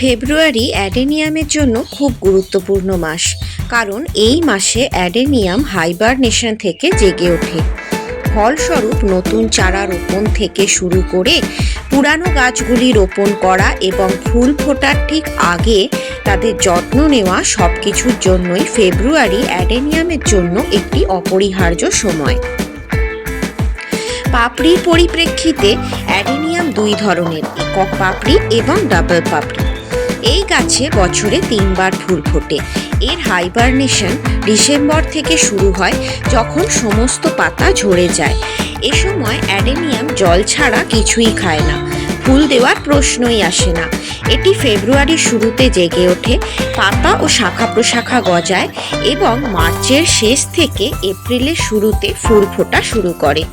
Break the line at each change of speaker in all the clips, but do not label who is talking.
ফেব্রুয়ারি অ্যাডেনিয়ামের জন্য খুব গুরুত্বপূর্ণ মাস, কারণ এই মাসে অ্যাডেনিয়াম হাইবারনেশন থেকে জেগে ওঠে। ফলস্বরূপ নতুন চারা রোপণ থেকে শুরু করে পুরানো গাছগুলি রোপণ করা এবং ফুল ফোটার ঠিক আগে তাদের যত্ন নেওয়া সব কিছুর জন্যই ফেব্রুয়ারি অ্যাডেনিয়ামের জন্য একটি অপরিহার্য সময়। পাপড়ির পরিপ্রেক্ষিতে অ্যাডেনিয়াম দুই ধরনের একক পাপড়ি এবং ডাবল পাপড়ি। এই গাছে বছরে তিনবার ফুল ফোটে। এর হাইবারনেশন ডিসেম্বর থেকে শুরু হয় যখন সমস্ত পাতা ঝরে যায়। এ সময় অ্যাডেনিয়াম জল ছাড়া কিছুই খায় না। ফুল দেওয়ার প্রশ্নই আসে না। এটি ফেব্রুয়ারির শুরুতে জেগে ওঠে, পাতা ও শাখা প্রশাখা গজায় এবং মার্চের শেষ থেকে এপ্রিলের শুরুতে ফুল ফোটা শুরু করে।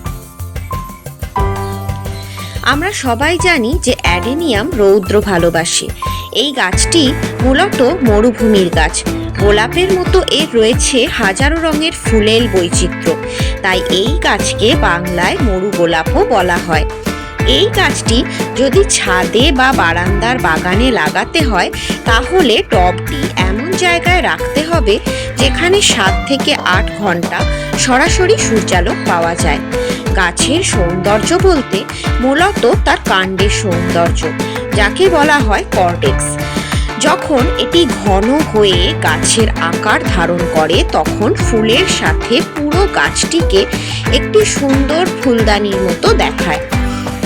আমরা সবাই জানি যে অ্যাডেনিয়াম রৌদ্র ভালোবাসে। এই গাছটি মূলত মরুভূমির গাছ। গোলাপের মতো এর রয়েছে হাজারো রঙের ফুলের বৈচিত্র্য। তাই এই গাছকে বাংলায় মরু গোলাপও বলা হয়। এই গাছটি যদি ছাদে বা বারান্দার বাগানে লাগাতে হয়, তাহলে টবটি এমন জায়গায় রাখতে হবে, যেখানে সাত থেকে আট ঘণ্টা সরাসরি সূর্যালোক পাওয়া যায়। গাছের সৌন্দর্য বলতে মূলত তার কাণ্ডের সৌন্দর্য। যাকে বলা হয় কর্টেক্স যখন এটি ঘন হয়ে গাছের আকার ধারণ করে, তখন ফুলের সাথে পুরো গাছটিকে একটি সুন্দর ফুলদানির মতো দেখায়।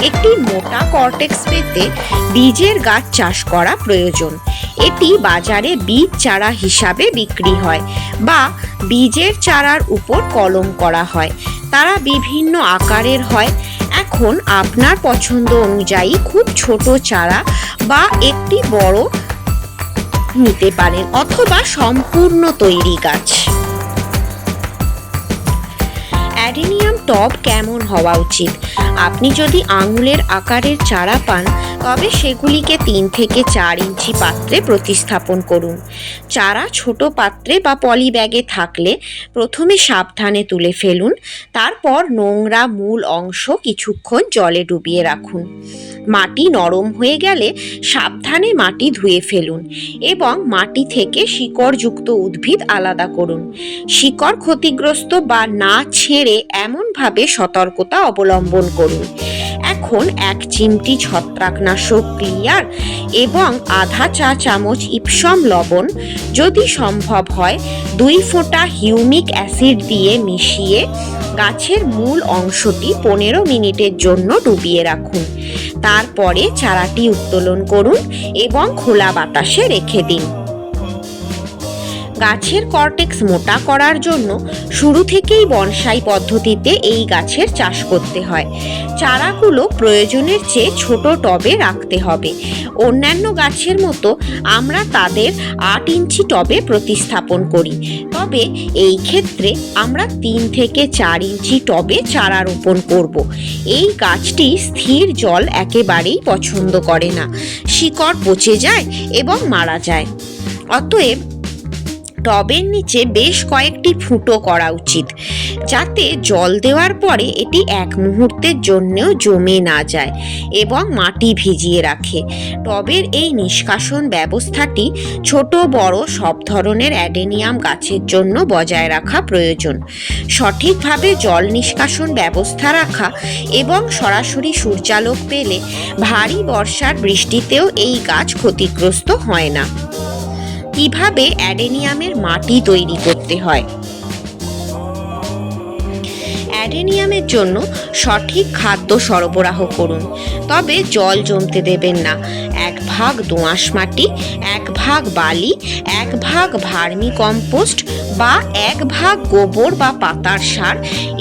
একটি মোটা কর্টেক্স পেতে বীজের গাছ চাষ করা প্রয়োজন। এটি বাজারে বীজ চারা হিসাবে বিক্রি হয় বা বীজের চারার উপর কলম করা হয়। তারা বিভিন্ন আকারের হয়। এখন আপনার পছন্দ অনুযায়ী খুব ছোট চারা বা একটি বড় নিতে পারেন অথবা সম্পূর্ণ তৈরি গাছ। অ্যাডেনিয়াম টব কেমন হওয়া উচিত? আপনি যদি আঙুলের আকারের চারা পান, তবে সেগুলিকে তিন থেকে চার ইঞ্চি পাত্রে প্রতিস্থাপন করুন। চারা ছোট পাত্রে বা পলি ব্যাগে থাকলে প্রথমে সাবধানে তুলে ফেলুন, তারপর নোংরা মূল অংশ কিছুক্ষণ জলে ডুবিয়ে রাখুন। মাটি নরম হয়ে গেলে সাবধানে মাটি ধুয়ে ফেলুন এবং মাটি থেকে শিকড়যুক্ত উদ্ভিদ আলাদা করুন। শিকড় ক্ষতিগ্রস্ত বা না ছেড়ে এমনভাবে সতর্কতা অবলম্বন করুন। এখন এক চিমটি ছত্রাকনাশক ক্লিয়ার এবং আধা চা চামচ ইপসম লবণ যদি সম্ভব হয়, দুই ফোঁটা হিউমিক অ্যাসিড দিয়ে মিশিয়ে গাছের মূল অংশটি পনেরো মিনিটের জন্য ডুবিয়ে রাখুন। তারপরে চারাটি উত্তোলন করুন এবং খোলা বাতাসে রেখে দিন। গাছের কর্টেক্স মোটা করার জন্য শুরু থেকেই বনসাই পদ্ধতিতে এই গাছের চাষ করতে হয়। চারাগুলো প্রয়োজনের চেয়ে ছোট টবে রাখতে হবে। অন্যান্য গাছের মতো আমরা তাদের আট ইঞ্চি টবে প্রতিস্থাপন করি। তবে এই ক্ষেত্রে আমরা তিন থেকে চার ইঞ্চি টবে চারা রোপণ করব। এই গাছটি স্থির জল একেবারেই পছন্দ করে না। শিকড় পচে যায় এবং মারা যায়। অতএব টবের নিচে বেশ কয়েকটি ফুটো করা উচিত, যাতে জল দেওয়ার পরে এটি এক মুহূর্তের জন্যও জমে না যায় এবং মাটি ভিজিয়ে রাখে। টবের এই নিষ্কাশন ব্যবস্থাটি ছোট, বড়, সব ধরনের অ্যাডেনিয়াম গাছের জন্য বজায় রাখা প্রয়োজন। সঠিকভাবে জল নিষ্কাশন ব্যবস্থা রাখা এবং সরাসরি সূর্যালোক পেলে ভারী বর্ষার বৃষ্টিতেও এই গাছ ক্ষতিগ্রস্ত হয় না। কীভাবে অ্যাডেনিয়ামের মাটি তৈরি করতে হয়? অ্যাডেনিয়ামের জন্য সঠিক খাদ্য সরবরাহ করুন, তবে জল জমতে দেবেন না। এক ভাগ দোআঁশ মাটি, এক ভাগ বালি, এক ভাগ ভার্মি কম্পোস্ট বা এক ভাগ গোবর বা পাতার সার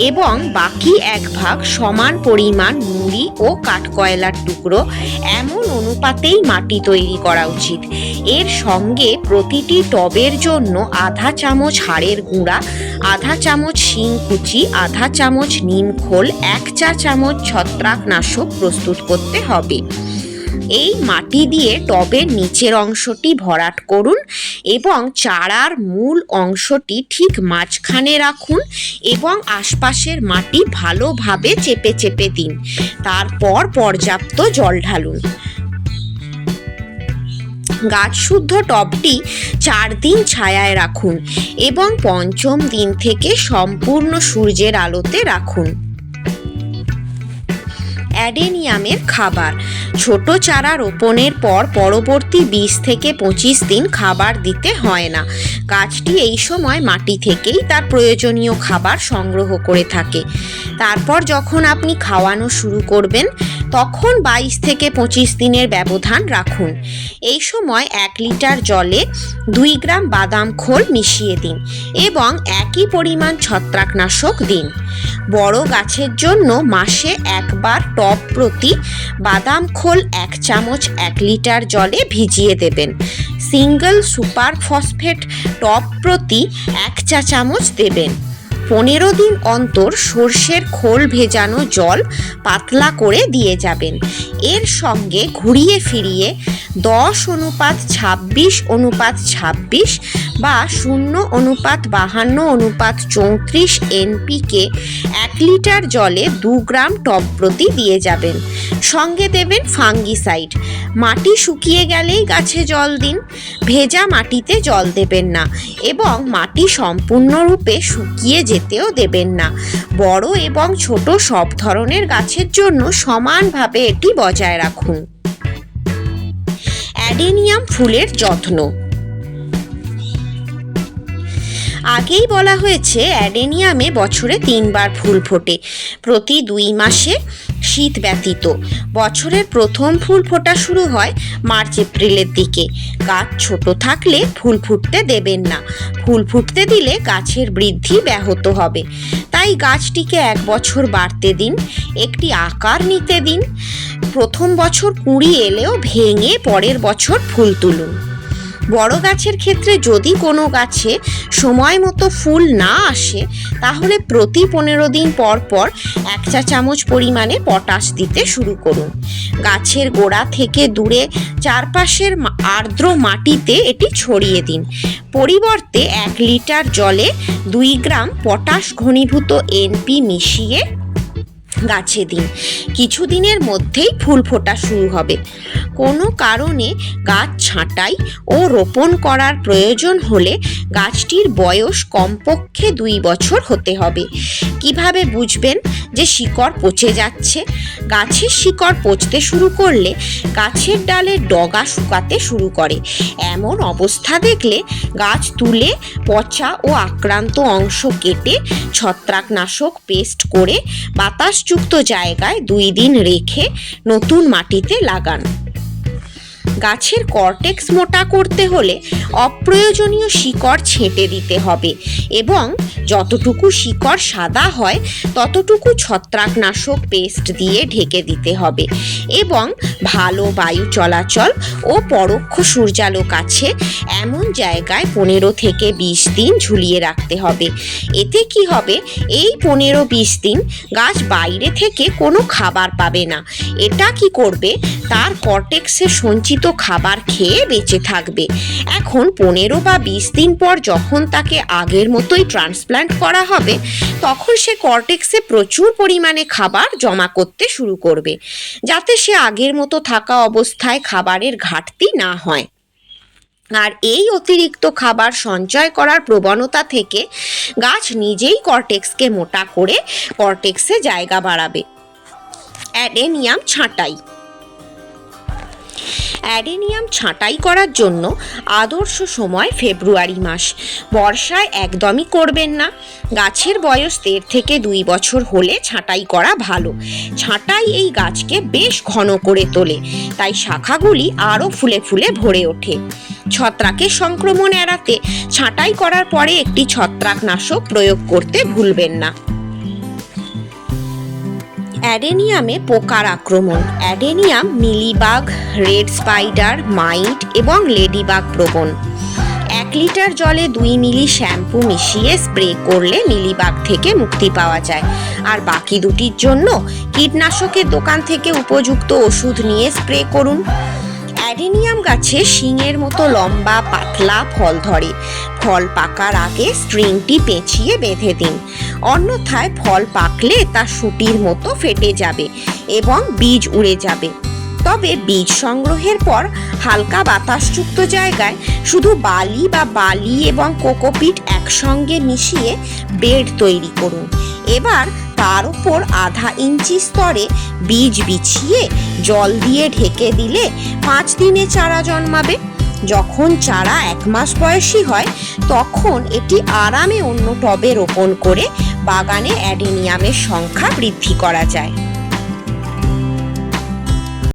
এবং বাকি এক ভাগ সমান পরিমাণ মুড়ি ও কাঠকয়লার টুকরো। এমন অনুপাতেই মাটি তৈরি করা উচিত। এর সঙ্গে প্রতিটি টবের জন্য আধা চামচ হাড়ের গুঁড়া, আধা চামচ শিং কুচি, আধা চামচ নিম খোল, এক চা চামচ ছত্রাকনাশক প্রস্তুত করতে হবে। এই মাটি দিয়ে টবের নিচের অংশটি ভরাট করুন এবং চারার মূল অংশটি ঠিক মাঝখানে রাখুন এবং আশপাশের মাটি ভালোভাবে চেপে চেপে দিন। তারপর পর্যাপ্ত জল ঢালুন। গাছ শুদ্ধ টবটি চার দিন ছায়ায় রাখুন এবং পঞ্চম দিন থেকে সম্পূর্ণ সূর্যের আলোতে রাখুন। অ্যাডেনিয়ামের খাবার। ছোট চারা রোপণের পর পরবর্তী বিশ থেকে পঁচিশ দিন খাবার দিতে হয় না। গাছটি এই সময় মাটি থেকেই তার প্রয়োজনীয় খাবার সংগ্রহ করে থাকে। তারপর যখন আপনি খাওয়ানো শুরু করবেন তখন বাইশ থেকে পঁচিশ দিনের ব্যবধান রাখুন। এই সময় এক লিটার জলে দুই গ্রাম বাদাম খোল মিশিয়ে দিন এবং একই পরিমাণ ছত্রাকনাশক দিন। বড় গাছের জন্য মাসে একবার টব প্রতি বাদাম খোল এক চামচ এক লিটার জলে ভিজিয়ে দেবেন। সিঙ্গল সুপার ফসফেট টব প্রতি এক চা চামচ দেবেন। পনেরো দিন অন্তর সর্ষের খোল ভেজানো জল পাতলা করে দিয়ে যাবেন। এর সঙ্গে ঘুরিয়ে ফিরিয়ে দশ অনুপাত ছাব্বিশ অনুপাত ছাব্বিশ বা শূন্য অনুপাত বাহান্ন অনুপাত চৌত্রিশ এনপিকে এক লিটার জলে দু গ্রাম টব প্রতি দিয়ে যাবেন। সঙ্গে দেবেন ফাঙ্গিসাইড। মাটি শুকিয়ে গেলেই গাছে জল দিন। ভেজা মাটিতে জল দেবেন না এবং মাটি সম্পূর্ণরূপে শুকিয়ে যেতেও দেবেন না। বড় এবং ছোট সব ধরনের গাছের জন্য সমানভাবে এটি বজায় রাখুন। অ্যাডেনিয়াম ফুলের যত্ন। আগেই বলা হয়েছে, অ্যাডেনিয়ামে বছরে তিনবার ফুল ফোটে। প্রতি দুই মাসে শীত ব্যতীত। বছরের প্রথম ফুল ফোটা শুরু হয় মার্চ, এপ্রিলের দিকে। গাছ ছোট থাকলে ফুল ফুটতে দেবেন না। ফুল ফুটতে দিলে গাছের বৃদ্ধি ব্যাহত হবে। তাই গাছটিকে এক বছর বাড়তে দিন, একটি আকার নিতে দিন। প্রথম বছর কুঁড়ি এলেও ভেঙে পরের বছর ফুল তুলুন। বড় গাছের ক্ষেত্রে যদি কোনো গাছে সময় মতো ফুল না আসে, তাহলে প্রতি পনেরো দিন পর পর এক চা চামচ পরিমাণে পটাশ দিতে শুরু করুন। গাছের গোড়া থেকে দূরে চারপাশের আর্দ্র মাটিতে এটি ছড়িয়ে দিন। পরিবর্তে এক লিটার জলে দুই গ্রাম পটাশ ঘনীভূত এনপি মিশিয়ে গাছে দিন। কিছুদিনের মধ্যেই ফুল ফোটা শুরু হবে। কোনো কারণে গাছ ছাঁটাই ও রোপণ করার প্রয়োজন হলে গাছটির বয়স কমপক্ষে দুই বছর হতে হবে। কীভাবে বুঝবেন? যে শিকড় পচে যাচ্ছে। গাছের শিকড় পচতে শুরু করলে গাছের ডালের ডগা শুকাতে শুরু করে। এমন অবস্থা দেখলে গাছ তুলে পচা ও আক্রান্ত অংশ কেটে ছত্রাকনাশক পেস্ট করে বাতাসযুক্ত জায়গায় দুই দিন রেখে নতুন মাটিতে লাগান। গাছের কর্টেক্স মোটা করতে হলে অপ্রয়োজনীয় শিকড় ছেঁটে দিতে হবে এবং যতটুকু শিকড় সাদা হয়, ততটুকু ছত্রাকনাশক পেস্ট দিয়ে ঢেকে দিতে হবে এবং ভালো বায়ু চলাচল ও পরোক্ষ সূর্যালোক আছে, এমন জায়গায় পনেরো থেকে বিশ দিন ঝুলিয়ে রাখতে হবে। এতে কি হবে? এই পনেরো বিশ দিন গাছ বাইরে থেকে কোনো খাবার পাবে না। এটা কি করবে? তার কর্টেক্সে সঞ্চিত খাবার খেয়ে বেঁচে থাকবে। এখন পনেরো বা বিশ দিন পর যখন তাকে আগের মতোই ট্রান্সপ্লান্ট করা হবে, তখন সে কর্টেক্সে প্রচুর পরিমাণে খাবার জমা করতে শুরু করবে, যাতে সে আগের মতো থাকা অবস্থায় খাবারের ঘাটতি না হয়। আর এই অতিরিক্ত খাবার সঞ্চয় করার প্রবণতা থেকে গাছ নিজেই কর্টেক্সকে মোটা করে কর্টেক্সে জায়গা বাড়াবে। অ্যাডেনিয়াম ছাঁটাই। অ্যাডেনিয়াম ছাঁটাই করার জন্য আদর্শ সময় ফেব্রুয়ারি মাস। বর্ষায় একদমই করবেন না। গাছের বয়স দেড় থেকে দুই বছর হলে ছাঁটাই করা ভালো। ছাঁটাই এই গাছকে বেশ ঘন করে তোলে, তাই শাখাগুলি আরও ফুলে ফুলে ভরে ওঠে। ছত্রাকের সংক্রমণ এড়াতে ছাঁটাই করার পরে একটি ছত্রাকনাশক প্রয়োগ করতে ভুলবেন না। অ্যাডেনিয়ামে পোকার আক্রমণ। Adenium mealybug, red spider, mite এবং লেডিবাগ প্রবণ। এক লিটার জলে দুই মিলি শ্যাম্পু মিশিয়ে স্প্রে করলে মিলিবাগ থেকে মুক্তি পাওয়া যায়। আর বাকি দুটির জন্য কীটনাশকের দোকান থেকে উপযুক্ত ওষুধ নিয়ে স্প্রে করুন। অ্যাডেনিয়াম গাছে শিঙের মতো লম্বা, পাতলা ফল ধরে। ফল পাকার আগে স্ট্রিংটি পেঁচিয়ে বেঁধে দিন। অন্যথায় ফল পাকলে তা সুটির মতো ফেটে যাবে এবং বীজ উড়ে যাবে। তবে বীজ সংগ্রহের পর হালকা বাতাসযুক্ত জায়গায় শুধু বালি বা বালি এবং কোকোপিট একসঙ্গে মিশিয়ে বেড তৈরি করুন। এবার তার উপর আধা ইঞ্চি স্তরে বীজ বিছিয়ে জল দিয়ে ঢেকে দিলে পাঁচ দিনে চারা জন্মাবে। যখন চারা এক মাস বয়সী হয়, তখন এটি আরামে অন্য টবে রোপণ করে বাগানে অ্যাডেনিয়ামের সংখ্যা বৃদ্ধি করা যায়।